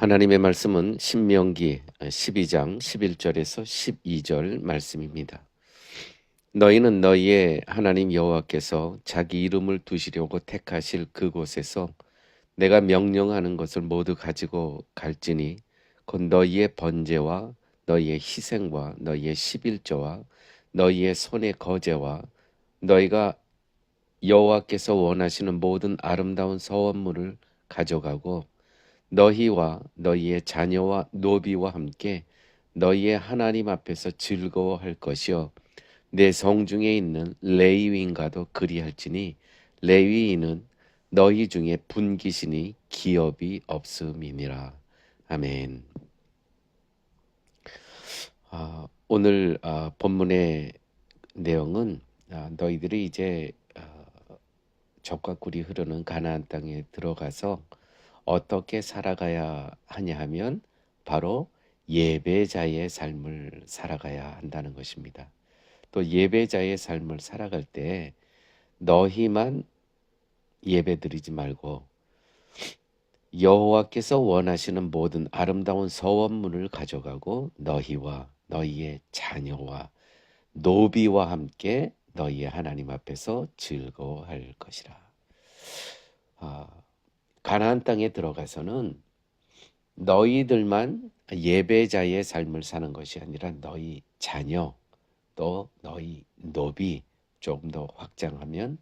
하나님의 말씀은 신명기 12장 11절에서 12절 말씀입니다. 너희는 너희의 하나님 여호와께서 자기 이름을 두시려고 택하실 그곳에서 내가 명령하는 것을 모두 가지고 갈지니 곧 너희의 번제와 너희의 희생과 너희의 십일조와 너희의 손의 거제와 너희가 여호와께서 원하시는 모든 아름다운 서원물을 가져가고 너희와 너희의 자녀와 노비와 함께 너희의 하나님 앞에서 즐거워할 것이요 내 성중에 있는 레위인과도 그리할지니 레위인은 너희 중에 분기신이 기업이 없음이니라 아멘. 아, 오늘 아, 본문의 내용은 아, 너희들이 이제 아, 적과 꿀이 흐르는 가나안 땅에 들어가서 어떻게 살아가야 하냐 하면 바로 예배자의 삶을 살아가야 한다는 것입니다. 또 예배자의 삶을 살아갈 때 너희만 예배드리지 말고 여호와께서 원하시는 모든 아름다운 서원문을 가져가고 너희와 너희의 자녀와 노비와 함께 너희의 하나님 앞에서 즐거워할 것이라. 아, 가나안 땅에 들어가서는 너희들만 예배자의 삶을 사는 것이 아니라 너희 자녀 또 너희 노비 조금 더 확장하면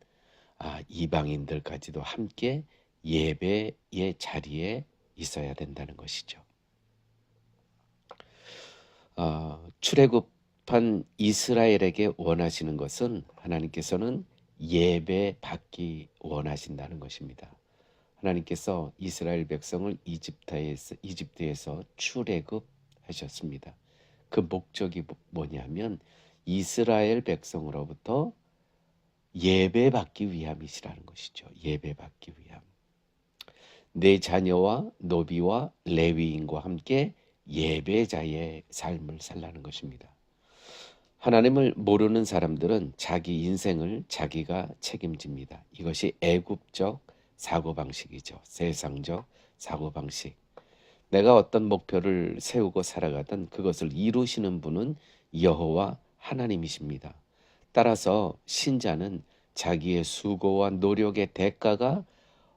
아, 이방인들까지도 함께 예배의 자리에 있어야 된다는 것이죠. 어, 출애굽한 이스라엘에게 원하시는 것은 하나님께서는 예배 받기 원하신다는 것입니다. 하나님께서 이스라엘 백성을 이집트에서 이집트에서 출애굽하셨습니다. 그 목적이 뭐- 뭐냐면 이스라엘 백성으로부터 예배 받기 위함이시라는 것이죠. 예배 받기 위함. 내 자녀와 노비와 레위인과 함께 예배자의 삶을 살라는 것입니다. 하나님을 모르는 사람들은 자기 인생을 자기가 책임집니다. 이것이 애굽적 사고방식이죠. 세상적 사고방식. 내가 어떤 목표를 세우고 살아가던 그것을 이루시는 분은 여호와 하나님이십니다. 따라서 신자는 자기의 수고와 노력의 대가가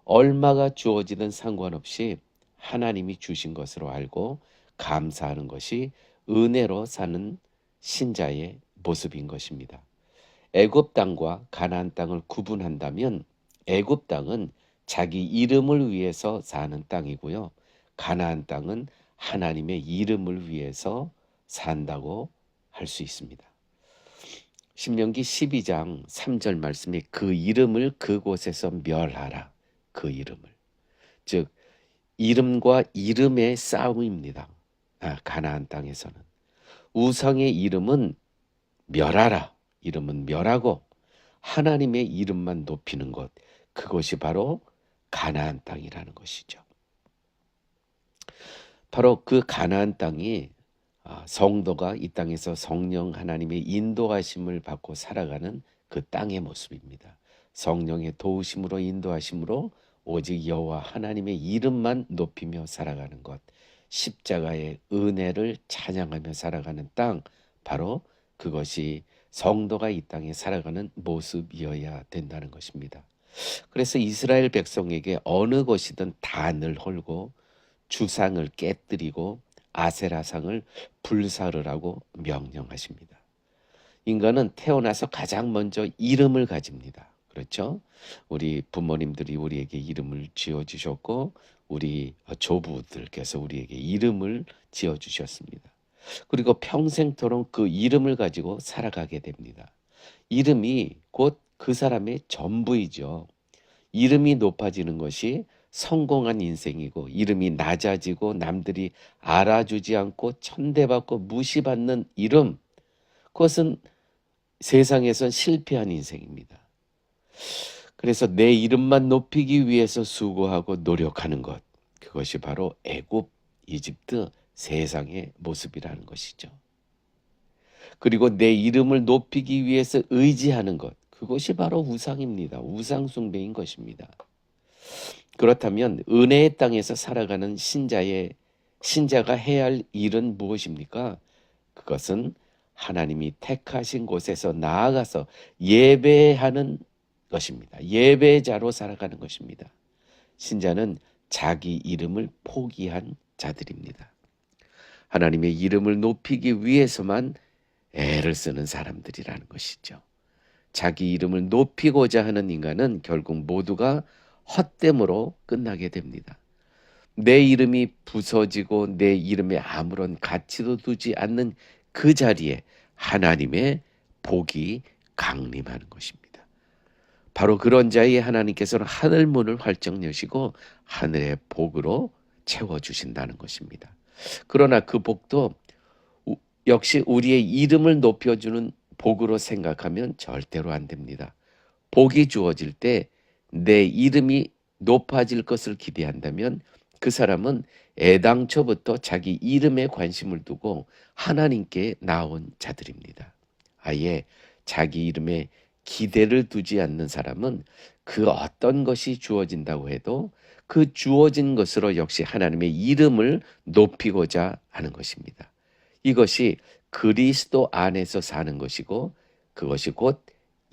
얼마가 주어지든 상관없이 하나님이 주신 것으로 알고 감사하는 것이 은혜로 사는 신자의 모습인 것입니다. 애굽 땅과 가나안 땅을 구분한다면 애굽 땅은 자기 이름을 위해서 사는 땅이고요. 가나안 땅은 하나님의 이름을 위해서 산다고 할 수 있습니다. 신명기 12장 3절 말씀에 그 이름을 그곳에서 멸하라. 그 이름을. 즉 이름과 이름의 싸움입니다. 아, 가나안 땅에서는 우상의 이름은 멸하라. 이름은 멸하고 하나님의 이름만 높이는 것. 그것이 바로 가나안 땅이라는 것이죠. 바로 그 가나안 땅이 아, 성도가 이 땅에서 성령 하나님의 인도하심을 받고 살아가는 그 땅의 모습입니다. 성령의 도우심으로 인도하심으로 오직 여호와 하나님의 이름만 높이며 살아가는 것. 십자가의 은혜를 찬양하며 살아가는 땅 바로 그것이 성도가 이 땅에 살아가는 모습이어야 된다는 것입니다. 그래서 이스라엘 백성에게 어느 곳이든 단을 헐고 주상을 깨뜨리고 아세라상을 불사르라고 명령하십니다. 인간은 태어나서 가장 먼저 이름을 가집니다. 그렇죠? 우리 부모님들이 우리에게 이름을 지어 주셨고 우리 조부들께서 우리에게 이름을 지어 주셨습니다. 그리고 평생토록 그 이름을 가지고 살아가게 됩니다. 이름이 곧 그 사람의 전부이죠. 이름이 높아지는 것이 성공한 인생이고 이름이 낮아지고 남들이 알아주지 않고 천대받고 무시받는 이름 그것은 세상에선 실패한 인생입니다. 그래서 내 이름만 높이기 위해서 수고하고 노력하는 것 그것이 바로 애굽, 이집트 세상의 모습이라는 것이죠. 그리고 내 이름을 높이기 위해서 의지하는 것 그것이 바로 우상입니다. 우상 숭배인 것입니다. 그렇다면 은혜의 땅에서 살아가는 신자의 신자가 해야 할 일은 무엇입니까? 그것은 하나님이 택하신 곳에서 나아가서 예배하는 것입니다. 예배자로 살아가는 것입니다. 신자는 자기 이름을 포기한 자들입니다. 하나님의 이름을 높이기 위해서만 애를 쓰는 사람들이라는 것이죠. 자기 이름을 높이고자 하는 인간은 결국 모두가 헛됨으로 끝나게 됩니다. 내 이름이 부서지고 내 이름에 아무런 가치도 두지 않는 그 자리에 하나님의 복이 강림하는 것입니다. 바로 그런 자에 하나님께서는 하늘 문을 활짝 여시고 하늘의 복으로 채워 주신다는 것입니다. 그러나 그 복도 역시 우리의 이름을 높여주는 복으로 생각하면 절대로 안 됩니다. 복이 주어질 때 내 이름이 높아질 것을 기대한다면 그 사람은 애당초부터 자기 이름에 관심을 두고 하나님께 나온 자들입니다. 아예 자기 이름에 기대를 두지 않는 사람은 그 어떤 것이 주어진다고 해도 그 주어진 것으로 역시 하나님의 이름을 높이고자 하는 것입니다. 이것이 그리스도 안에서 사는 것이고 그것이 곧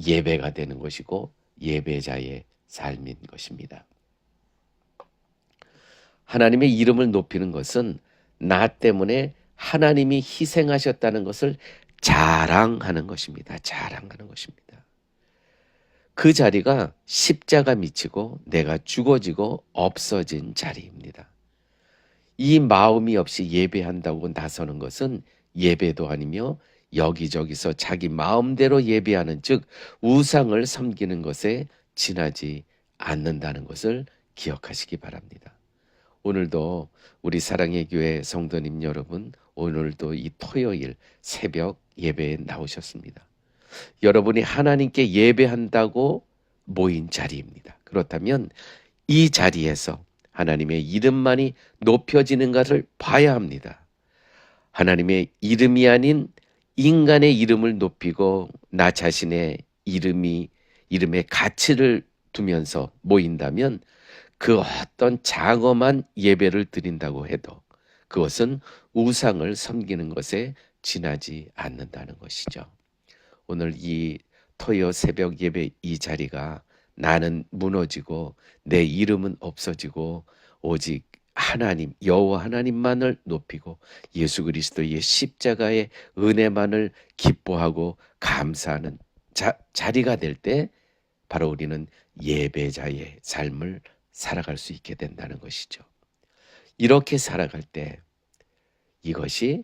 예배가 되는 것이고 예배자의 삶인 것입니다. 하나님의 이름을 높이는 것은 나 때문에 하나님이 희생하셨다는 것을 자랑하는 것입니다. 자랑하는 것입니다. 그 자리가 십자가 미치고 내가 죽어지고 없어진 자리입니다. 이 마음이 없이 예배한다고 나서는 것은 예배도 아니며 여기저기서 자기 마음대로 예배하는 즉 우상을 섬기는 것에 지나지 않는다는 것을 기억하시기 바랍니다. 오늘도 우리 사랑의 교회 성도님 여러분 오늘도 이 토요일 새벽 예배에 나오셨습니다. 여러분이 하나님께 예배한다고 모인 자리입니다. 그렇다면 이 자리에서 하나님의 이름만이 높여지는 것을 봐야 합니다. 하나님의 이름이 아닌 인간의 이름을 높이고 나 자신의 이름이 이름의 가치를 두면서 모인다면 그 어떤 장엄한 예배를 드린다고 해도 그것은 우상을 섬기는 것에 지나지 않는다는 것이죠. 오늘 이 토요 새벽 예배 이 자리가 나는 무너지고 내 이름은 없어지고 오직 하나님 여호와 하나님만을 높이고 예수 그리스도의 십자가의 은혜만을 기뻐하고 감사하는 자, 자리가 될 때 바로 우리는 예배자의 삶을 살아갈 수 있게 된다는 것이죠. 이렇게 살아갈 때 이것이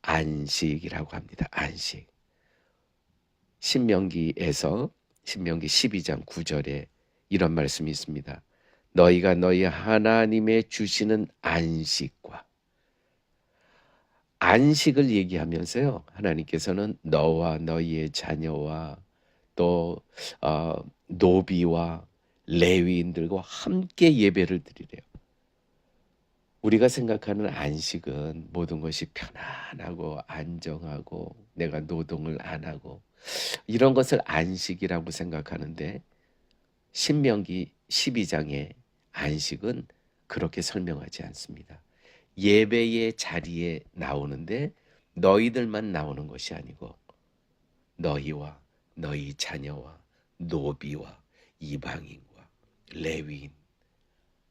안식이라고 합니다. 안식. 신명기에서 신명기 12장 9절에 이런 말씀이 있습니다. 너희가 너희 하나님의 주시는 안식과 안식을 얘기하면서요. 하나님께서는 너와 너희의 자녀와 또 어, 노비와 레위인들과 함께 예배를 드리래요. 우리가 생각하는 안식은 모든 것이 편안하고 안정하고 내가 노동을 안 하고 이런 것을 안식이라고 생각하는데 신명기 12장의 안식은 그렇게 설명하지 않습니다. 예배의 자리에 나오는데 너희들만 나오는 것이 아니고 너희와 너희 자녀와 노비와 이방인과 레위인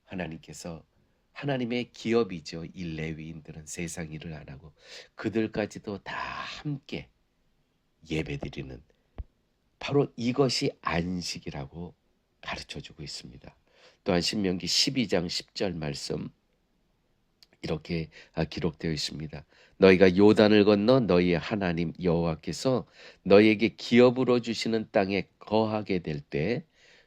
하나님께서 하나님의 기업이죠. 이 레위인들은 세상 일을 안 하고 그들까지도 다 함께 예배드리는 바로 이것이 안식이라고 가르쳐 주고 있습니다. 또한 신명기 12장 10절 말씀 이렇게 아, 기록되어 있습니다. 너희가 요단을 건너 너희의 하나님 여호와께서 너희에게 기업으로 주시는 땅에 거하게 될 때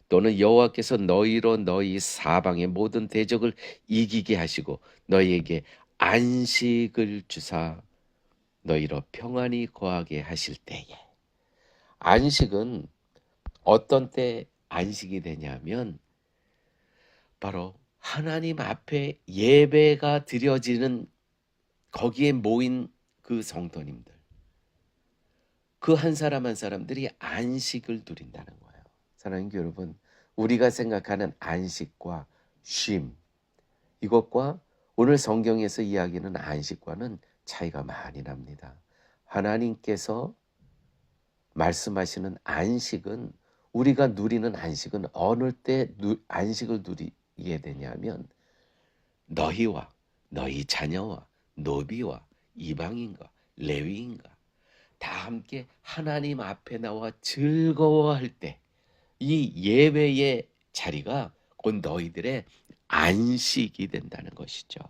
또는 여호와께서 너희로 너희 사방의 모든 대적을 이기게 하시고 너희에게 안식을 주사 너희로 평안히 거하게 하실 때에 안식은 어떤 때 안식이 되냐면 바로 하나님 앞에 예배가 드려지는 거기에 모인 그 성도님들 그 한 사람 한 사람들이 안식을 누린다는 거예요. 사랑하는 여러분, 우리가 생각하는 안식과 쉼 이것과 오늘 성경에서 이야기하는 안식과는 차이가 많이 납니다. 하나님께서 말씀하시는 안식은 우리가 누리는 안식은 어느 때 누- 안식을 누리 게 되냐면 너희와 너희 자녀와 노비와 이방인과 레위인과 다 함께 하나님 앞에 나와 즐거워할 때 이 예배의 자리가 곧 너희들의 안식이 된다는 것이죠.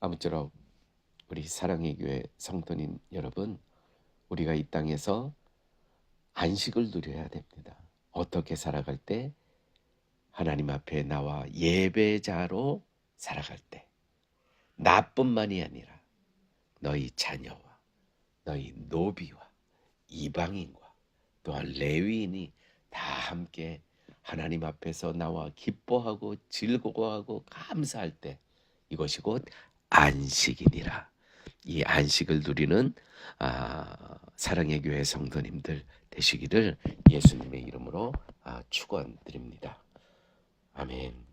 아무쪼록 우리 사랑의 교회 성도님 여러분, 우리가 이 땅에서 안식을 누려야 됩니다. 어떻게 살아갈 때 하나님 앞에 나와 예배자로 살아갈 때 나뿐만이 아니라 너희 자녀와 너희 노비와 이방인과 또한 레위인이 다 함께 하나님 앞에서 나와 기뻐하고 즐거워하고 감사할 때 이것이 곧 안식이니라. 이 안식을 누리는 아, 사랑의 교회 성도님들 되시기를 예수님의 이름으로 아, 축원드립니다. 아멘.